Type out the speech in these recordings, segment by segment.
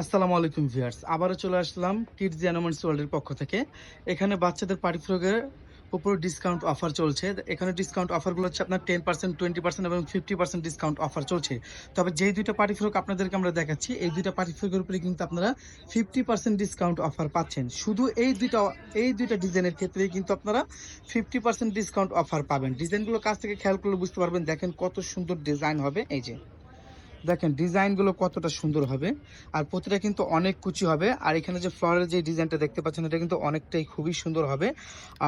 আসসালামু আলাইকুম ভিউয়ার্স, আবারও চলে আসলাম কিডস অ্যানোমেন্টস ওয়ার্ল্ডের পক্ষ থেকে। এখানে বাচ্চাদের পার্টি ফ্রকের উপর ডিসকাউন্ট অফার চলছে। এখানে ডিসকাউন্ট অফারগুলো হচ্ছে আপনার টেন পার্সেন্ট টোয়েন্টি পার্সেন্ট এবং ফিফটি পার্সেন্ট ডিসকাউন্ট অফার চলছে। তবে যেই দুইটা পার্টি আপনাদেরকে আমরা দেখাচ্ছি, এই দুইটা পার্টি উপরে কিন্তু আপনারা ফিফটি পার্সেন্ট ডিসকাউন্ট অফার পাচ্ছেন। শুধু এই দুইটা এই দুইটা ডিজাইনের ক্ষেত্রেই কিন্তু আপনারা ফিফটি পার্সেন্ট ডিসকাউন্ট অফার পাবেন। ডিজাইনগুলো কাছ থেকে খেয়াল করলে বুঝতে পারবেন, দেখেন কত সুন্দর ডিজাইন হবে। এই যে দেখেন, ডিজাইনগুলো কতটা সুন্দর হবে। আর প্রতিটা কিন্তু অনেক কুচি হবে। আর এখানে যে ফ্লোরের যে ডিজাইনটা দেখতে পাচ্ছেন, এটা কিন্তু অনেকটাই খুবই সুন্দর হবে।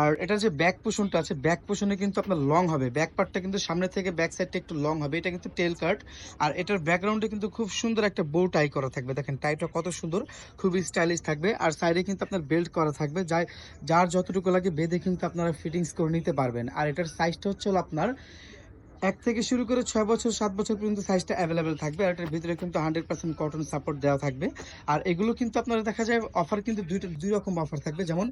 আর এটার যে ব্যাক পোষণটা আছে ব্যাক পোষণে কিন্তু আপনার লং হবে। ব্যাক পার্টটা কিন্তু সামনে থেকে ব্যাক সাইডটা একটু লং হবে। এটা কিন্তু টেল কাট আর এটার ব্যাকগ্রাউন্ডে কিন্তু খুব সুন্দর একটা বো টাই করা থাকবে। দেখেন টাইটা কত সুন্দর, খুবই স্টাইলিশ থাকবে। আর সাইডে কিন্তু আপনার বেল্ট করা থাকবে, যাই যার যতটুকু লাগে বেঁধে কিন্তু আপনারা ফিটিংস করে নিতে পারবেন। আর এটার সাইজটা হচ্ছে হলো আপনার এক থেকে শুরু করে ছয় বছর, সাত বছর পর্যন্ত সাইজটা অ্যাভেলেবেল থাকবে। আর এটার ভিতরে কিন্তু হান্ড্রেড পার্সেন্ট কটন সাপোর্ট দেওয়া থাকবে। আর এগুলো কিন্তু আপনারা দেখা যায় অফার কিন্তু দুইটা, দুই রকম অফার থাকবে। যেমন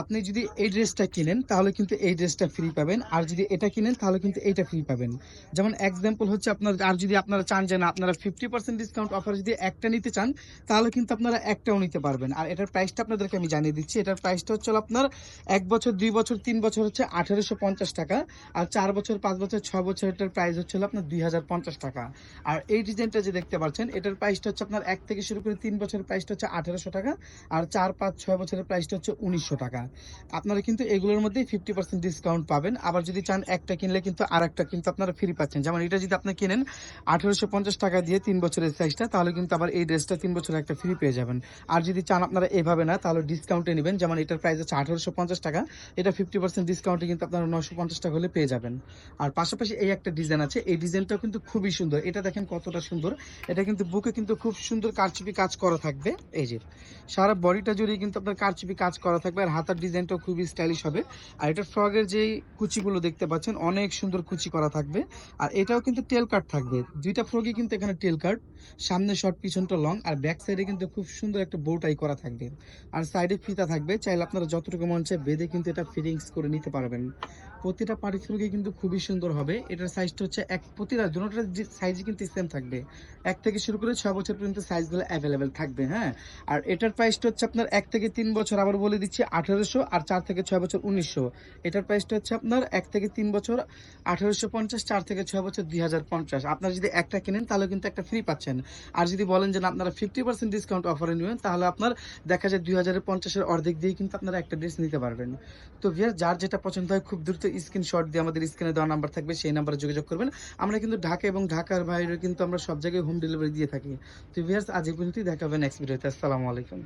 আপনি যদি এই ড্রেসটা কিনেন, তাহলে কিন্তু এই ড্রেসটা ফ্রি পাবেন। আর যদি এটা কিনেন, তাহলে কিন্তু এইটা ফ্রি পাবেন। যেমন এক্সাম্পল হচ্ছে আপনার, আর যদি আপনারা চান যে না, আপনারা ফিফটি পার্সেন্ট ডিসকাউন্ট অফার যদি একটা নিতে চান, তাহলে কিন্তু আপনারা একটাও নিতে পারবেন। আর এটার প্রাইসটা আপনাদেরকে আমি জানিয়ে দিচ্ছি। এটার প্রাইসটা হচ্ছে আপনার এক বছর, দুই বছর, তিন বছর হচ্ছে আঠেরোশো পঞ্চাশ টাকা। আর চার বছর, পাঁচ বছর, ছয় বছর এটার প্রাইস হচ্ছে হলো আপনার দুই হাজার পঞ্চাশ টাকা। আর এই ডিজাইনটা যে দেখতে পাচ্ছেন, এটার প্রাইসটা হচ্ছে আপনার এক থেকে শুরু করে তিন বছরের প্রাইসটা হচ্ছে আঠেরোশো টাকা, আর চার, পাঁচ, ছয় বছরের প্রাইসটা হচ্ছে উনিশশো টাকা। আপনারা কিন্তু এগুলোর মধ্যেই ফিফটি পার্সেন্ট ডিসকাউন্ট পাবেন। আবার যদি চান একটা কিনলে কিন্তু আর একটা কিন্তু আপনারা ফ্রি পাচ্ছেন। যেমন এটা যদি আপনি কিনেন আঠেরোশো পঞ্চাশ টাকা দিয়ে তিন বছরের সাইজটা তাহলে কিন্তু আবার এই ড্রেসটা তিন বছরের একটা ফ্রি পেয়ে যাবেন। আর যদি চান আপনারা এভাবে না, তাহলে ডিসকাউন্টে নেবেন। যেমন এটার প্রাইস হচ্ছে আঠেরোশো পঞ্চাশ টাকা, এটা ফিফটি পার্সেন্ট ডিসকাউন্টে কিন্তু আপনারা নশো টাকা হলে পেয়ে যাবেন। আর পাশাপাশি এই একটা ডিজাইন আছে। এই ডিজাইনটাও কিন্তু খুবই সুন্দর। এটা দেখেন কতটা সুন্দর। এটা কিন্তু বুকে কিন্তু খুব সুন্দর কারচুপি কাজ করা থাকবে। এই যে, সারা বডিটা জুড়ে কিন্তু আপনার কারচুপি কাজ করা থাকবে আর হাতার ডিজাইনটাও খুবই স্টাইলিশ হবে। আর এটা ফ্রগের যেই কুচিগুলো দেখতে পাচ্ছেন, অনেক সুন্দর কুচি করা থাকবে। আর এটাও কিন্তু টেল কাট থাকবে। দুইটা ফ্রগই কিন্তু এখানে টেল কাট সামনে শর্ট পিছনটা লং আর ব্যাক সাইডে কিন্তু খুব সুন্দর একটা বোটাই করা থাকবে। আর সাইডে ফিতা থাকবে। চাইলে আপনারা যতটুকু মন চায় বেঁধে কিন্তু এটা ফিটিংস করে নিতে পারবেন। প্রতিটা ফ্রগই কিন্তু খুবই সুন্দর হবে। এটার সাইজটা হচ্ছে এক প্রতিটা দুটোটার সাইজই কিন্তু সেম থাকবে। এক থেকে শুরু করে ছয় বছর পর্যন্ত সাইজগুলো অ্যাভেলেবেল থাকবে হ্যাঁ? আর এটার প্রাইসটা হচ্ছে আপনার এক থেকে তিন বছর, আবার বলে দিচ্ছি আঠেরোশো আর চার থেকে ছয় বছর উনিশশো। এটার প্রাইসটা হচ্ছে আপনার এক থেকে তিন বছর, আঠেরোশো পঞ্চাশ, চার থেকে ছয় বছর দুই হাজার পঞ্চাশ। আপনারা যদি একটা কিনেন, তাহলে কিন্তু একটা ফ্রি পাচ্ছেন। আর যদি বলেন যে আপনারা ফিফটি পার্সেন্ট ডিসকাউন্ট অফারে নেবেন, তাহলে আপনার দেখা যায় দুই হাজার পঞ্চাশের অর্ধেক দিয়ে কিন্তু আপনারা একটা ড্রেস নিতে পারবেন। তো ভিয়ার যার যেটা পছন্দ হয়, খুব দ্রুত স্ক্রিনশট দিয়ে আমাদের স্ক্রিনে দেওয়া নাম্বার থাকবে, সেই নাম্বারে যোগাযোগ করবেন। আমরা কিন্তু ঢাকা এবং ঢাকার বাইরে কিন্তু আমরা সব জায়গায় হোম ডেলিভারি দিয়ে থাকি। তো ভিয়ার্স আজ এই পর্যন্তই, দেখা হবে নেক্সট ভিডিওতে আসসালামু আলাইকুম।